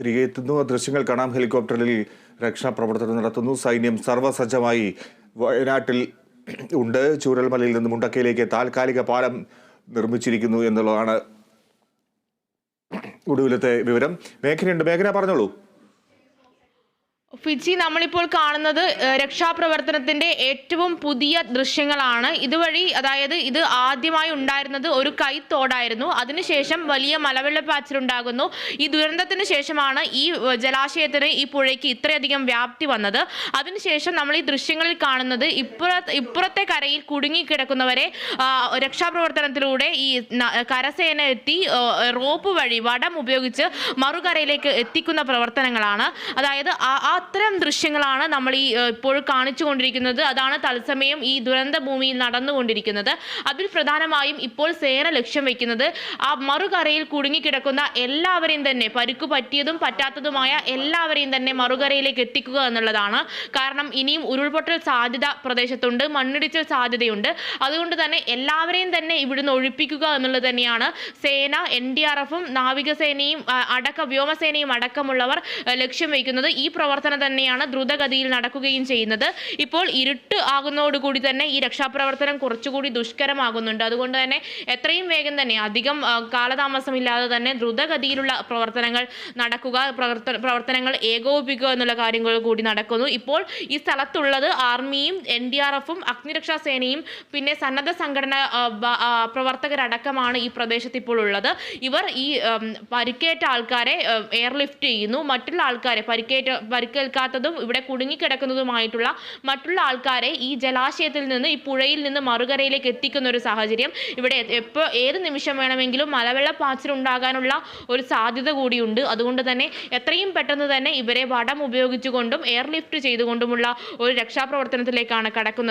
തിരികെ എത്തുന്നു ദൃശ്യങ്ങൾ കാണാം. ഹെലികോപ്റ്ററിൽ രക്ഷാപ്രവർത്തനം നടത്തുന്നു. സൈന്യം സർവസജ്ജമായി വയനാട്ടിൽ ഉണ്ട്. ചൂരൽമലയിൽ നിന്ന് മുണ്ടക്കയിലേക്ക് താൽക്കാലിക പാലം നിർമ്മിച്ചിരിക്കുന്നു എന്നുള്ളതാണ് ഒടുവിലത്തെ വിവരം. മേഘനയുണ്ട്. മേഘന പറഞ്ഞോളൂ. ഫിജി നമ്മളിപ്പോൾ കാണുന്നത് രക്ഷാപ്രവർത്തനത്തിന്റെ ഏറ്റവും പുതിയ ദൃശ്യങ്ങളാണ്. ഇതുവഴി അതായത് ഇത് ആദ്യമായി ഉണ്ടായിരുന്നത് ഒരു കൈത്തോടായിരുന്നു. അതിനുശേഷം വലിയ മലവെള്ളപ്പാച്ചിൽ ഉണ്ടാകുന്നു ഈ ദുരന്തത്തിന് ശേഷമാണ് ഈ ജലാശയത്തിന് ഈ പുഴയ്ക്ക് ഇത്രയധികം വ്യാപ്തി വന്നത്. അതിനുശേഷം നമ്മൾ ഈ ദൃശ്യങ്ങളിൽ കാണുന്നത് ഇപ്പുറ ഇപ്പുറത്തെ കരയിൽ കുടുങ്ങിക്കിടക്കുന്നവരെ രക്ഷാപ്രവർത്തനത്തിലൂടെ ഈ കരസേന എത്തി റോപ്പ് വഴി വടം ഉപയോഗിച്ച് മറുകരയിലേക്ക് എത്തിക്കുന്ന പ്രവർത്തനങ്ങളാണ്. അതായത് ആ അത്തരം ദൃശ്യങ്ങളാണ് നമ്മൾ ഈ ഇപ്പോൾ ഇപ്പോൾ കാണിച്ചുകൊണ്ടിരിക്കുന്നത്. അതാണ് തത്സമയം ഈ ദുരന്ത ഭൂമിയിൽ നടന്നുകൊണ്ടിരിക്കുന്നത്. അതിൽ പ്രധാനമായും ഇപ്പോൾ സേന ലക്ഷ്യം വെക്കുന്നത് ആ മറുകരയിൽ കുടുങ്ങിക്കിടക്കുന്ന എല്ലാവരെയും തന്നെ പരുക്ക് പറ്റിയതും പറ്റാത്തതുമായ എല്ലാവരെയും തന്നെ മറുകരയിലേക്ക് എത്തിക്കുക എന്നുള്ളതാണ്. കാരണം ഇനിയും ഉരുൾപൊട്ടൽ സാധ്യത പ്രദേശത്തുണ്ട് മണ്ണിടിച്ചൽ സാധ്യതയുണ്ട്. അതുകൊണ്ട് തന്നെ എല്ലാവരെയും തന്നെ ഇവിടുന്ന് ഒഴിപ്പിക്കുക എന്നുള്ളത് തന്നെയാണ് സേന എൻ ഡി ആർ എഫും നാവികസേനയും അടക്ക വ്യോമസേനയും അടക്കമുള്ളവർ ലക്ഷ്യം വയ്ക്കുന്നത് ഈ പ്രവർത്തനം തന്നെയാണ് ദ്രുതഗതിയിൽ നടക്കുകയും ചെയ്യുന്നത്. ഇപ്പോൾ ഇരുട്ട് ആകുന്നതോടുകൂടി തന്നെ ഈ രക്ഷാപ്രവർത്തനം കുറച്ചുകൂടി ദുഷ്കരമാകുന്നുണ്ട്. അതുകൊണ്ട് തന്നെ എത്രയും വേഗം തന്നെ അധികം കാലതാമസമില്ലാതെ തന്നെ ദ്രുതഗതിയിലുള്ള പ്രവർത്തനങ്ങൾ നടക്കുക പ്രവർത്തനങ്ങൾ ഏകോപിപ്പിക്കുക എന്നുള്ള കാര്യങ്ങൾ കൂടി നടക്കുന്നു. ഇപ്പോൾ ഈ സ്ഥലത്തുള്ളത് ആർമിയും എൻ ഡി ആർ എഫും അഗ്നിരക്ഷാ സേനയും പിന്നെ സന്നദ്ധ സംഘടന പ്രവർത്തകരടക്കമാണ് ഈ പ്രദേശത്ത് ഇപ്പോൾ ഉള്ളത്. ഇവർ ഈ പരിക്കേറ്റ ആൾക്കാരെ എയർലിഫ്റ്റ് ചെയ്യുന്നു. മറ്റുള്ള ആൾക്കാരെ പരിക്കേറ്റ പരിക്കേൽക്കാത്തതും ഇവിടെ കുടുങ്ങിക്കിടക്കുന്നതുമായിട്ടുള്ള മറ്റുള്ള ആൾക്കാരെ ഈ ജലാശയത്തിൽ നിന്ന് ഈ പുഴയിൽ നിന്ന് മറുകരയിലേക്ക് എത്തിക്കുന്ന ഒരു സാഹചര്യം ഇവിടെ എപ്പോൾ ഏത് നിമിഷം വേണമെങ്കിലും മലവെള്ളപ്പാച്ചിൽ ഉണ്ടാകാനുള്ള ഒരു സാധ്യത കൂടിയുണ്ട്. അതുകൊണ്ട് തന്നെ എത്രയും പെട്ടെന്ന് തന്നെ ഇവരെ വടം ഉപയോഗിച്ചുകൊണ്ടും എയർലിഫ്റ്റ് ചെയ്തുകൊണ്ടുമുള്ള ഒരു രക്ഷാപ്രവർത്തനത്തിലേക്കാണ് കടക്കുന്നത്.